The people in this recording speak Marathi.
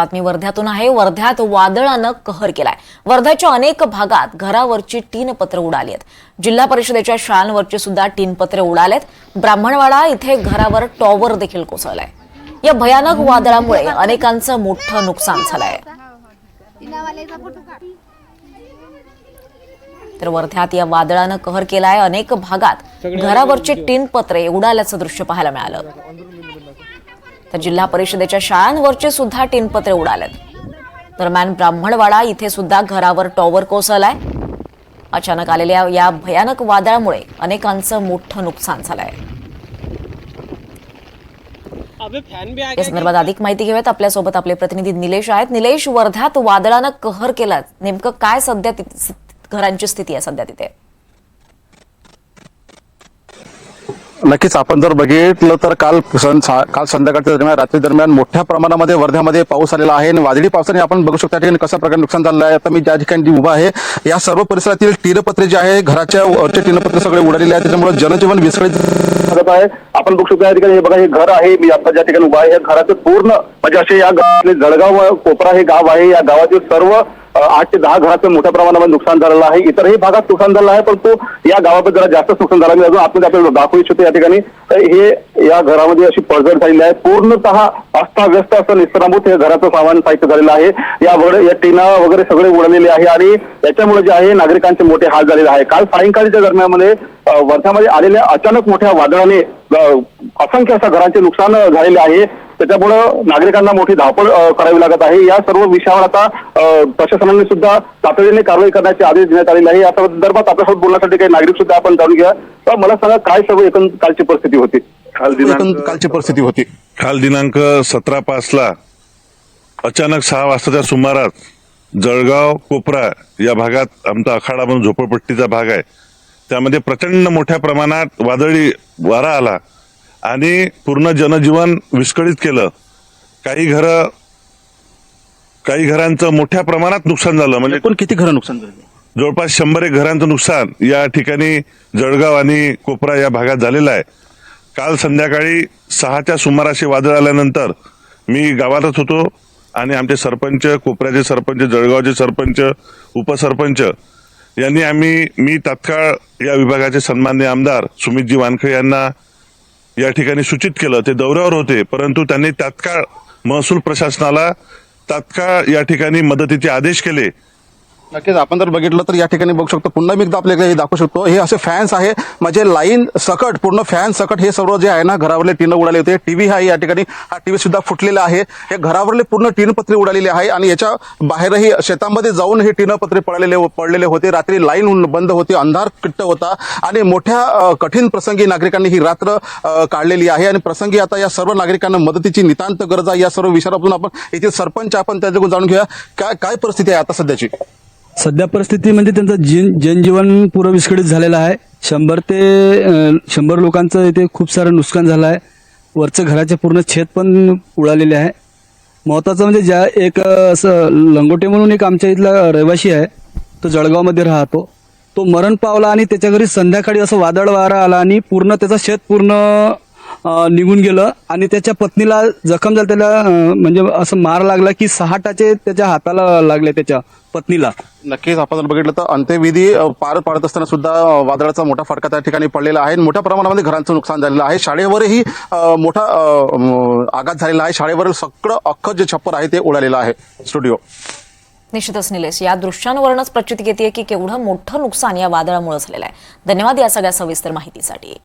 बातमी वर्ध्यातून आहे. वर्ध्यात वादळानं कहर केलाय. वर्ध्याच्या अनेक भागात घरावरची टीन पत्र उडाली आहेत. जिल्हा परिषदेच्या शाळांवरची सुद्धा टीन पत्रे उडालेत. ब्राह्मणवाडा इथे घरावर टॉवर देखील कोसळलाय. या भयानक वादळामुळे अनेकांचं मोठं नुकसान झालंय. तर वर्ध्यात या वादळानं कहर केलाय. अनेक भागात घरावरची टीन पत्रे उडाल्याचं दृश्य पाहायला मिळालं. तर जिल्हा परिषदेच्या शाळांवरचे सुद्धा टीन पत्रे उडालेत. दरम्यान ब्राह्मणवाडा इथे सुद्धा घरावर टॉवर कोसळलाय. अचानक आलेल्या या भयानक वादळामुळे अनेकांचं मोठं नुकसान झालंय. अबे फैन भी आ या संदर्भात अधिक माहिती घेऊयात. आपल्यासोबत आपले प्रतिनिधी निलेश आहेत. निलेश वर्ध्यात वादळानं कहर केला. नेमकं काय सध्या घरांची स्थिती आहे सध्या तिथे? नक्कीच आपण जर बघितलं तर काल सं- सा- काल संध्याकाळच्या दरम्यान रात्री दरम्यान मोठ्या प्रमाणामध्ये वर्ध्यामध्ये पाऊस आलेला आहे. आणि वादळी पावसाने आपण बघू शकतो ठिकाणी कशा प्रकारे नुकसान झालं आहे. आता मी ज्या ठिकाणी उभा आहे या सर्व परिसरातील टीरपत्रे जे आहे घराच्या वरचे टीरपत्रे सगळे उडालेले आहेत. त्याच्यामुळे जनजीवन विस्कळीत आहे. आपण बघू शकतो या ठिकाणी हे बघा हे घर आहे. मी आता ज्या ठिकाणी उभा आहे या घराचं पूर्ण म्हणजे असे या गावातले जळगाव कोपरा हे गाव आहे. या गावातील सर्व आठ ते दहा घराचं मोठ्या प्रमाणामध्ये नुकसान झालेलं आहे. इतरही भागात नुकसान झालं आहे परंतु या गावात जरा जास्त नुकसान झालं. मी अजून आपण आपल्याला दाखवू इच्छितो या ठिकाणी. हे या घरामध्ये अशी पडझड झालेली आहे. पूर्णतः अस्ताव्यस्त असं निसरामूत हे घराचं सामान साहित्य झालेलं आहे. या वगैरे या टीना वगैरे सगळे उडलेले आहे आणि याच्यामुळे जे आहे नागरिकांचे मोठे हाल झालेले आहे. काल सायंकाळच्या दरम्यानमध्ये वर्ध्यामध्ये आलेल्या अचानक मोठ्या वादळाने असंख्य असं घरांचे नुकसान झालेले आहे. त्याच्यामुळं नागरिकांना मोठी धावपळ अ, करावी लागत आहे. या सर्व विषयावर आता प्रशासनाने सुद्धा तातडीने कारवाई करण्याचे आदेश देण्यात आलेले आहे. या संदर्भात आपल्यासोबत बोलण्यासाठी काही नागरिक सुद्धा आपण जाणून घ्या तर मला सांगा काय सर्व एकूण कालची परिस्थिती होती? काल दिनांक- कालची परिस्थिती होती. काल दिनांक सतरा पाचला अचानक सहा वाजताच्या सुमारास जळगाव कोपरा या भागात आमचा आखाडा म्हणून झोपडपट्टीचा भाग आहे. त्यामध्ये प्रचंड मोठ्या प्रमाणात वादळी वारा आला. आणि पूर्ण जनजीवन विस्कळीत केलं. काही घरं काही घरांचं मोठ्या प्रमाणात नुकसान झालं. म्हणजे एकूण किती घरं नुकसान झाली? जवळपास शंभर एक घरांचं नुकसान या ठिकाणी जळगाव आणि कोपरा या भागात झालेलं आहे. काल संध्याकाळी सहाच्या सुमाराशी वादळ आल्यानंतर मी गावातच होतो आणि आमचे सरपंच कोपऱ्याचे सरपंच जळगावचे सरपंच उपसरपंच यांनी आम्ही मी तात्काळ या विभागाचे सन्मान्य आमदार सुमितजी वानखळे यांना या ठिकाणी सूचित केलं ते दौऱ्यावर होते परंतु त्यांनी तात्काळ महसूल प्रशासनाला तात्काळ या ठिकाणी मदतीचे आदेश केले. नक्कीच आपण जर बघितलं तर या ठिकाणी बघू शकतो पुन्हा मी एकदा आपल्याकडे हे दाखवू शकतो. हे असे फॅन्स आहे म्हणजे लाईन सकट पूर्ण फॅन सकट हे सर्व जे आहे ना घरावरले टीन उडाले होते. टीव्ही आहे या ठिकाणी हा टीव्ही सुद्धा फुटलेला आहे. हे घरावरले पूर्ण टीन उडालेली आहे आणि याच्या बाहेरही शेतामध्ये जाऊन हे टीन पत्रे पडलेले पडलेले होते. रात्री लाईन बंद होती अंधार किट्ट होता आणि मोठ्या कठीण प्रसंगी नागरिकांनी ही रात्र काढलेली आहे. आणि प्रसंगी आता या सर्व नागरिकांना मदतीची नितांत गरज आहे. या सर्व विचारातून आपण येथील सरपंच आपण त्याच्याकडून जाणून घेऊया. काय काय परिस्थिती आहे आता सध्याची? सध्या परिस्थिती म्हणजे त्यांचं जीन जनजीवन पूर्ण विस्कळीत झालेलं आहे. शंभर ते अं, शंभर लोकांचं इथे खूप सारं नुकसान झालं आहे. वरचं घराचे पूर्ण छेद पण उडालेले आहे. महत्वाचं म्हणजे ज्या एक अं, असं लंगोटे म्हणून एक आमच्या इथला रहिवासी आहे तो जळगावमध्ये राहतो. तो मरण पावला आणि त्याच्या घरी संध्याकाळी असं वादळ वारा आला आणि पूर्ण त्याचं शेत पूर्ण निघून गेलं आणि त्याच्या पत्नीला जखम झाली त्याला म्हणजे असं मार लागला की सहा टाचे त्याच्या हाताला लागले त्याच्या पत्नीला. नक्कीच आपण जर बघितलं तर अंत्यविधी पार पाडत असताना सुद्धा वादळाचा मोठा फटका त्या ठिकाणी पडलेला आहे. आणि मोठ्या प्रमाणामध्ये घरांचं नुकसान झालेलं आहे. शाळेवरही मोठा आघात झालेला आहे. शाळेवरील सगळं अख्खं जे छप्पर आहे ते उडालेलं आहे. स्टुडिओ. निश्चितच निलेश या दृश्यांवरूनच प्रचिती येते की केवढं मोठं नुकसान या वादळामुळे झालेलं आहे. धन्यवाद या सगळ्या सविस्तर माहितीसाठी.